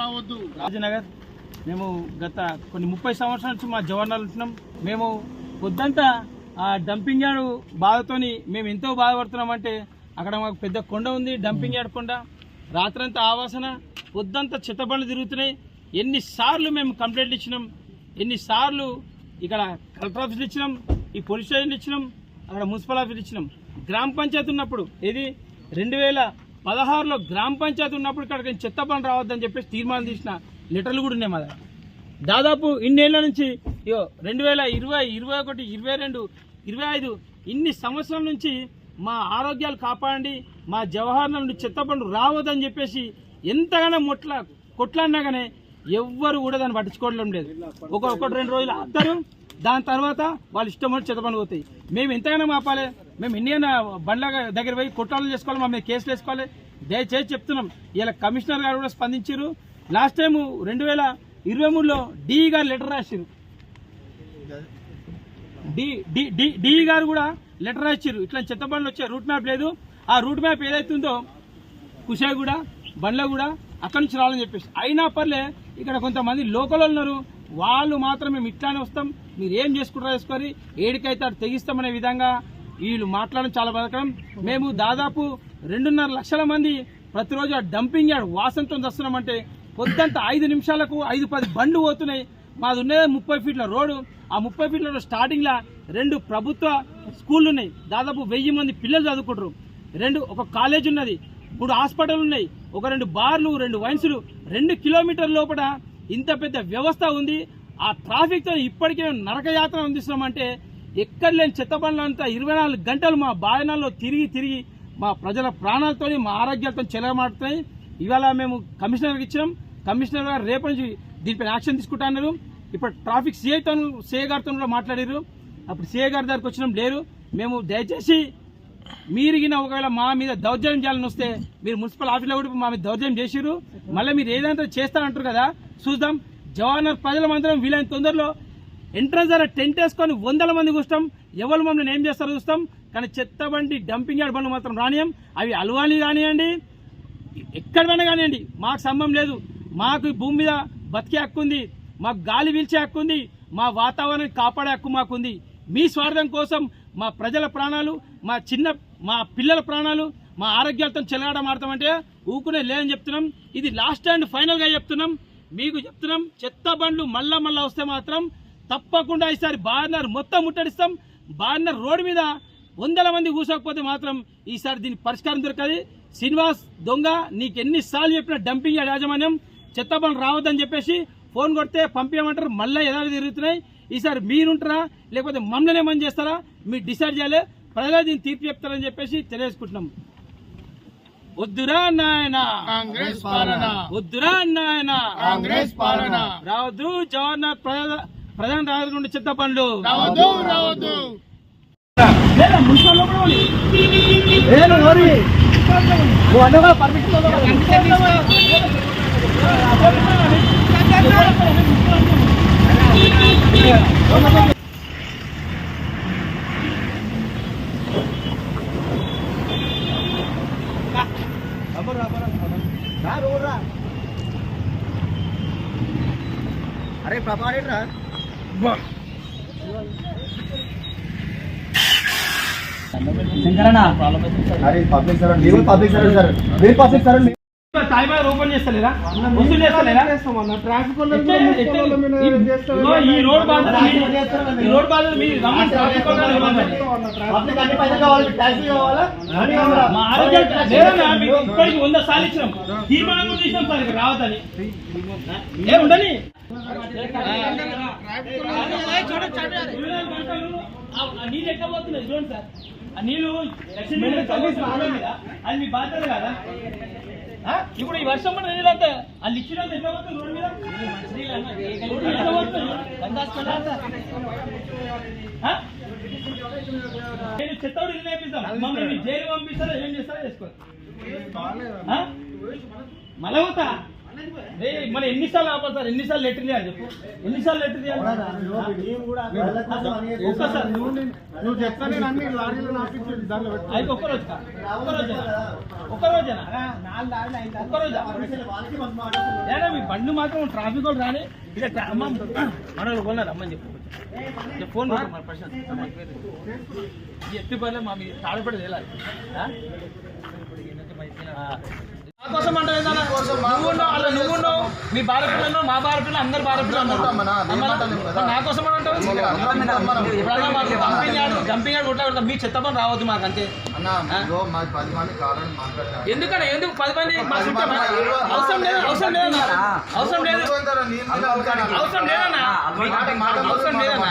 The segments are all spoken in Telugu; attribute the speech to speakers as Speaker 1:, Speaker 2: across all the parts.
Speaker 1: రావద్దు.
Speaker 2: రాజనగర్ మేము గత కొన్ని ముప్పై సంవత్సరాల నుంచి మా జవానాలు ఉంటున్నాం. మేము పొద్దంతా ఆ డంపింగ్ యార్డ్ బాధతోని మేము ఎంతో బాధపడుతున్నామంటే అక్కడ మాకు పెద్ద కొండ ఉంది డంపింగ్ యార్డ్ కొండ. రాత్రంతా ఆవాసన పొద్దంతా చెత్తబండ్లు తిరుగుతున్నాయి. ఎన్నిసార్లు మేము కంప్లైంట్లు ఇచ్చినాం ఎన్నిసార్లు ఇక్కడ కలెక్టర్ ఆఫీసులు ఇచ్చినాం ఈ పోలీస్ స్టేషన్ ఇచ్చినాం అక్కడ మున్సిపల్ ఆఫీస్ ఇచ్చినాం. గ్రామ పంచాయతీ ఉన్నప్పుడు ఇది రెండు వేల పదహారులో గ్రామ పంచాయతీ ఉన్నప్పుడు ఇక్కడికి చెత్త పని రావద్దని చెప్పేసి తీర్మానం తీసిన లెటర్లు కూడా ఉన్నాయి మా దగ్గర. దాదాపు ఇన్నేళ్ళ నుంచి ఇయో రెండు వేల ఇరవై ఇరవై ఒకటి ఇరవై రెండు ఇరవై ఐదు ఇన్ని సంవత్సరాల నుంచి మా ఆరోగ్యాలు కాపాడండి మా జవహర్ నుండి చెత్త పండు రావద్దని చెప్పేసి ఎంతగానో మొట్ల కొట్లాడినా కానీ ఎవ్వరు కూడా దాన్ని పట్టించుకోవడం లేదు. ఒక ఒకటి రెండు రోజులు ఆపుతారు దాని తర్వాత వాళ్ళు ఇష్టం వచ్చి చెత్త బండ్లు పోతాయి. మేము ఎంతగానో మాపాలి మేము ఇండియన్ బండ్ల దగ్గర పోయి కుట్రాలు చేసుకోవాలి మా మీద కేసులు వేసుకోవాలి. దయచేసి చెప్తున్నాం. ఇలా కమిషనర్ గారు కూడా స్పందించారు. లాస్ట్ టైం రెండు వేల ఇరవై మూడులో డి గారు లెటర్ రాశారు డిఈ డి డి గారు కూడా లెటర్ రాశారు ఇట్లా చెత్త బండ్లు వచ్చే రూట్ మ్యాప్ లేదు. ఆ రూట్ మ్యాప్ ఏదైతుందో కుషాగూడ బండ్లగూడ అక్కడి నుంచి రావాలని చెప్పేసి. అయినా పర్లే ఇక్కడ కొంతమంది లోకల్ ఉన్నారు. వాళ్ళు మాత్రం మేము ఇట్లానే వస్తాం. మీరు ఏం చేసుకుంటారో చేసుకొని ఏడికైతే అటు తెగిస్తామనే విధంగా వీళ్ళు మాట్లాడడం చాలా బతకడం మేము దాదాపు రెండున్నర లక్షల మంది ప్రతిరోజు ఆ డంపింగ్ యార్డ్ వాసనతో వస్తున్నామంటే పొద్దంతా ఐదు నిమిషాలకు ఐదు పది బండ్లు పోతున్నాయి. మాది ఉన్నదే ముప్పై ఫీట్ల రోడ్డు. ఆ ముప్పై ఫీట్ల రోడ్ స్టార్టింగ్లో రెండు ప్రభుత్వ స్కూళ్ళు ఉన్నాయి దాదాపు వెయ్యి మంది పిల్లలు చదువుకుంటారు రెండు ఒక కాలేజ్ ఉన్నది మూడు హాస్పిటల్ ఉన్నాయి ఒక రెండు బార్లు రెండు వైన్సులు రెండు కిలోమీటర్ లోపల ఇంత పెద్ద వ్యవస్థ ఉంది. ఆ ట్రాఫిక్తో ఇప్పటికే నరకయాత్ర అందిస్తున్నామంటే ఎక్కడ లేని చెత్తబండ్లంతా ఇరవై నాలుగు గంటలు మా బాయనాల్లో తిరిగి తిరిగి మా ప్రజల ప్రాణాలతో మా ఆరోగ్యాలతో చెలమాడుతున్నాయి ఇవాళ మేము కమిషనర్కి ఇచ్చినాం. కమిషనర్ గారు రేపటి నుంచి దీనిపైన యాక్షన్ తీసుకుంటున్నారు. ఇప్పుడు ట్రాఫిక్ సిఐతో సిఐ గారితో కూడా మాట్లాడారు. అప్పుడు సిఐ గారి దగ్గరకు వచ్చినాం లేరు. మేము దయచేసి మీరిగిన ఒకవేళ మా మీద దౌర్జన్యం చేయాలని వస్తే మీరు మున్సిపల్ ఆఫీస్లో కూడా మా మీద దౌర్జన్యం చేసిరు మళ్ళీ మీరు ఏదైనా చేస్తారంటారు కదా చూద్దాం. జవాహర్ ప్రజలమందరం వీలైన తొందరలో ఎంట్రన్స్ దగ్గర టెంట్ వేసుకొని వందల మంది కూర్చోం ఎవరు మమ్మల్ని ఏం చేస్తారో చూస్తాం. కానీ చెత్త బండి డంపింగ్ యార్డ్ బండ్లు మాత్రం రానియం అవి అలవాని కానివ్వండి ఎక్కడైనా కానివ్వండి మాకు సంబంధం లేదు. మాకు ఈ భూమి మీద బతికే హక్కు ఉంది. మాకు గాలి పీల్చే హక్కు ఉంది. మా వాతావరణాన్ని కాపాడే హక్కు మాకుంది మీ స్వార్థం కోసం మా ప్రజల ప్రాణాలు మా చిన్న మా పిల్లల ప్రాణాలు మా ఆరోగ్యాలతో చెలగాడ మాడతామంటే ఊకునే లేదని చెప్తున్నాం. ఇది లాస్ట్ అండ్ ఫైనల్గా చెప్తున్నాం. మీకు చెప్తున్నాం. చెత్త బండ్లు మళ్ళా మళ్ళా వస్తే మాత్రం తప్పకుండా ఈసారి బార్నర్ మొత్తం ముట్టడిస్తాం. బార్నర్ రోడ్డు మీద వందల మంది కూసకపోతే మాత్రం ఈసారి దీనికి పరిష్కారం దొరకదు. శ్రీనివాస్ దొంగ నీకు ఎన్నిసార్లు చెప్పిన డంపింగ్ యార్డ్ యాజమాన్యం చెత్త బండ్లు రావద్దని చెప్పేసి ఫోన్ కొడితే పంపించమంటారు. మళ్ళీ ఎదాలు తిరుగుతున్నాయి. ఈసారి మీరుంటారా? లేకపోతే మమ్మల్ని ఏమని చేస్తారా? మీరు డిసైడ్ చేయాలి. ప్రజలే దీన్ని తీర్పు చెప్తారని చెప్పేసి తెలియజేసుకుంటున్నాం. వద్దురా నాయన.
Speaker 1: కాంగ్రెస్ పాలన.
Speaker 2: వద్దురా నాయన.
Speaker 1: కాంగ్రెస్ పాలన.
Speaker 2: రావద్దు జగన్నాథ్ ప్రధాన ప్రధాన రాజు నుండి చెత్త పనులు.
Speaker 1: రావద్దు రావద్దు.
Speaker 2: లేదా మున్సిపల్ లోపల ఉంది.
Speaker 3: అరే ప్రపాడేట్రా అరే పబ్లిక్ సర్వెంట్ మీరు పబ్లిక్ సర్వెంట్ సార్. మీరు పబ్లిక్ సర్వెంట్
Speaker 2: తాయిబాద్ ఓపెన్ చేస్తలేరా? వసూలు ఈ రోడ్ ఈ ఇప్పటికి వంద సార్లు ఇచ్చినాం. తీర్మానం కూడా సార్ రావద్దని. ఏ ఉండని. ఆ నీళ్ళు ఎట్లా చూడండి సార్ ఆ నీళ్ళు అది మీ బాధ్యత కదా ఇప్పుడు ఈ వర్షం పడిన నీళ్ళు అంతా వాళ్ళు ఇచ్చిన రోడ్డు మీద నేను చెత్తోడు ఇల్లు నేర్పిస్తాం మమ్మల్ని జైలు పంపిస్తారా ఏం చేస్తారా చేసుకోవాలి ఆ? మన ఎన్నిసార్లు ఆపాలి సార్ ఎన్నిసార్లు లెటర్ చేయాలి చెప్పు ఎన్నిసార్లు లెటర్ చేయాలి ఒక్కసారి
Speaker 1: నువ్వు చెప్తా నేను అన్ని లారీలో నాపించేది దాంట్లో పెట్టు.
Speaker 2: అయితే ఒక్క రోజు ఒక్క రోజేనా ఒక్క రోజేనా ఒక్క రోజా ఏడా మీ బండ్లు మాత్రం ట్రాఫిక్ వాళ్ళు రాని ట్రా- అమ్మ మన కొన్నారు అమ్మని చెప్పు ఫోన్ ఎత్తి పర్లే మా మీ తాడపడి. నా కోసం అంటే మీ పిల్లలు మా పిల్లలు అందరు
Speaker 3: కదా.
Speaker 2: నా కోసం అని అంటావు? డంపింగ్ కొట్టా మీ చెత్త పని రావద్దు మాకు అంతే. ఎందుకు పది మంది? అవసరం లేదు అవసరం లేదన్నా అవసరం లేదు. అవసరం లేదన్నా. అవసరం లేదన్నా.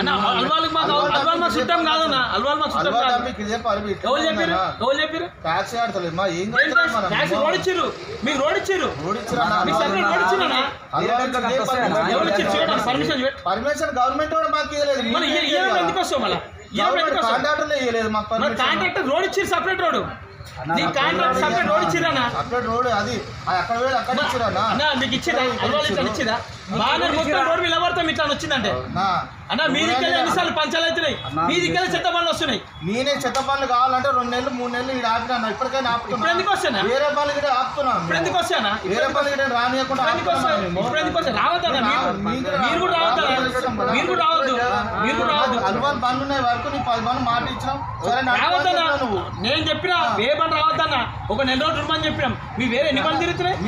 Speaker 2: అన్న అల్వాళ్ళకి మాకు అల్వాల్ మా చుట్టం కాదన్నా. అల్వాల్ మా చుట్టం కాదు. ఎవరు చెప్పారు ఎవరు చెప్పారు
Speaker 3: ట్యాక్సీ ఆడతలేదు. మా ఏం
Speaker 2: ట్యాక్స్- రోడ్ ఇచ్చిర్రు మీకు రోడ్ సపరేట్ రోడ్ ఇచ్చారు పర్మిషన్
Speaker 3: పర్మిషన్ గవర్నమెంట్ కూడా మాకు ఇవ్వలేదు
Speaker 2: ఎందుకు వస్తావు మళ్ళీ? కాంట్రాక్టర్ రోడ్ ఇచ్చిర్రు సపరేట్ రోడ్ నీ కాంట్రాక్ట్ సపరేట్ రోడ్ ఇచ్చిరన్నా
Speaker 3: అక్కడ రోడ్ అది. అక్కడ పోయి అక్కడ
Speaker 2: ఇచ్చిరా అల్వాల్ ఇట్లా ఇచ్చిరా బాగా మొత్తం మీద పడతాం ఇట్లా వచ్చిందంటే. అన్న మీ దగ్గర ఎన్నిసార్లు పంచాలు అవుతున్నాయి? మీ దగ్గర చెత్త పనులు వస్తున్నాయి.
Speaker 3: నేనే చెత్త పనులు కావాలంటే రెండు నెలలు మూడు నెలలు ఇక్కడ ఆపినా ఇప్పటికైనా ఆపుతున్నా.
Speaker 2: ఎందుకు వస్తానా
Speaker 3: వేరే పనులు కూడా ఆపుతున్నా
Speaker 2: ఇప్పుడు ఎందుకు వస్తానా
Speaker 3: వేరే పనులు కూడా రానియకుండా
Speaker 2: ఇప్పుడు ఎందుకు వస్తా ఇప్పుడు ఎందుకు వస్తా రావద్దా మీరు? కూడా రావద్దా? మీరు కూడా రావద్దు? మీరు కూడా రావద్దు.
Speaker 3: అల్వాన్ పనులు ఉన్నాయి వరకు నీ పది పనులు మాట
Speaker 2: రావద్దన్నా.
Speaker 3: నువ్వు.
Speaker 2: నేను చెప్పినా ఏ పని రావద్దన్నా. ఒక నెల రోజులు రమ్మని చెప్పినాం. మీ వేరే ఎన్ని పనులు తిరుగుతున్నాయి?